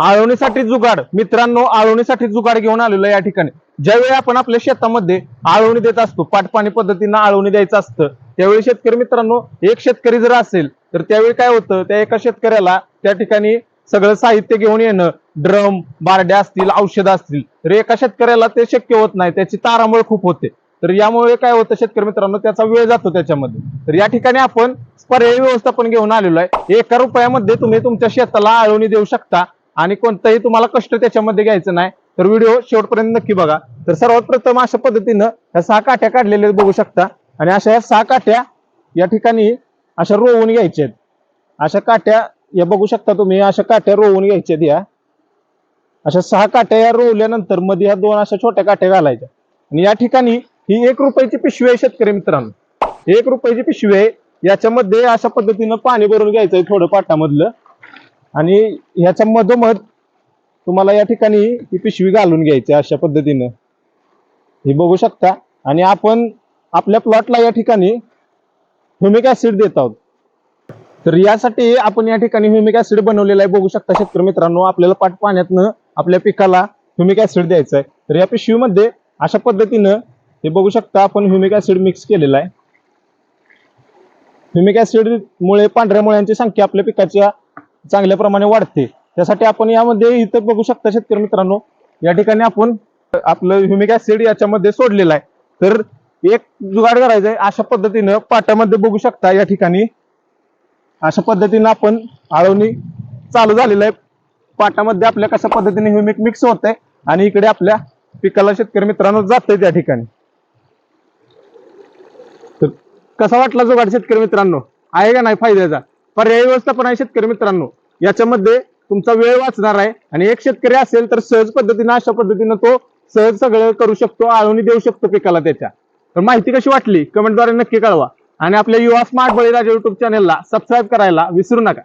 आळवणीसाठी जुगाड. मित्रांनो आळवणीसाठी जुगाड घेऊन आलेलो आहे या ठिकाणी. ज्यावेळी आपण आपल्या शेतामध्ये आळवणी देत असतो पाटपाणी पद्धतीनं आळवणी द्यायचं असतं त्यावेळी शेतकरी मित्रांनो एक शेतकरी जर असेल तर त्यावेळी काय होतं त्या एका शेतकऱ्याला त्या ठिकाणी सगळं साहित्य घेऊन येणं ड्रम बारड्या असतील औषधं असतील तर एका शेतकऱ्याला ते शक्य होत नाही त्याची तारांबळ खूप होते. तर यामुळे काय होतं शेतकरी मित्रांनो त्याचा वेळ जातो त्याच्यामध्ये. तर या ठिकाणी आपण पर्यायी व्यवस्थापन घेऊन आलेलो आहे. एका रुपयामध्ये तुम्ही तुमच्या शेताला आळवणी देऊ शकता. आणि कोणताही तुम्हाला कष्ट त्याच्यामध्ये घ्यायचं नाही तर व्हिडिओ शेवटपर्यंत नक्की बघा. तर सर्वात प्रथम अशा पद्धतीनं ह्या सहा काठ्या काढलेल्या बघू शकता. आणि अशा या सहा काठ्या या ठिकाणी अशा रोवून घ्यायच्या आहेत. अशा काठ्या या बघू शकता तुम्ही अशा काठ्या रोवून घ्यायच्या आहेत या. अशा सहा काठ्या या रोवल्यानंतरमध्ये ह्या दोन अशा छोट्या काठ्या घालायच्या. आणि या ठिकाणी ही एक रुपयाची पिशवी आहे शेतकरी मित्रांनो. एक रुपयाची पिशवी आहे. याच्यामध्ये अशा पद्धतीनं पाणी भरून घ्यायचंय थोडं पाटामधलं. आणि ह्याच्या मधोमध तुम्हाला या ठिकाणी ही पिशवी घालून घ्यायची अशा पद्धतीनं. हे बघू शकता. आणि आपण आपल्या प्लॉटला या ठिकाणी ह्युमिक ऍसिड देत आहोत. तर यासाठी आपण या ठिकाणी ह्युमिक ऍसिड बनवलेला आहे. बघू शकता शेतकरी मित्रांनो आपल्याला पाट पाण्यातनं आपल्या पिकाला ह्युमिक ऍसिड द्यायचं आहे. तर या पिशवीमध्ये अशा पद्धतीनं हे बघू शकता आपण ह्युमिक ऍसिड मिक्स केलेला आहे. ह्युमिक ऍसिड मुळे पांढऱ्या मुळ्यांची संख्या आपल्या पिकाच्या चांगल्या प्रमाणे वाढते. त्यासाठी आपण यामध्ये इथं बघू शकता शेतकरी मित्रांनो या ठिकाणी आपण आपलं ह्युमिक ऍसिड याच्यामध्ये सोडलेलं आहे. तर एक जुगाड करायचं आहे. अशा पद्धतीनं पाटामध्ये बघू शकता या ठिकाणी. अशा पद्धतीनं आपण आळवणी चालू झालेलं आहे. पाटामध्ये आपल्या कशा पद्धतीने ह्युमिक मिक्स होत आहे आणि इकडे आपल्या पिकाला शेतकरी मित्रांनो जात त्या ठिकाणी. तर कसा वाटला जुगाड शेतकरी मित्रांनो? आहे का नाही फायद्याचा? पर्यायी व्यवस्थापन आहे शेतकरी मित्रांनो. याच्यामध्ये तुमचा वेळ वाचणार आहे. आणि एक शेतकरी असेल तर सहज पद्धतीनं अशा पद्धतीनं तो सहज सगळं करू शकतो आळवणी देऊ शकतो पिकाला त्याच्या. तर माहिती कशी वाटली? कमेंटद्वारे नक्की कळवा. आणि आपल्या युवा स्मार्ट बळीराजा युट्यूब चॅनलला सबस्क्राईब करायला विसरू नका.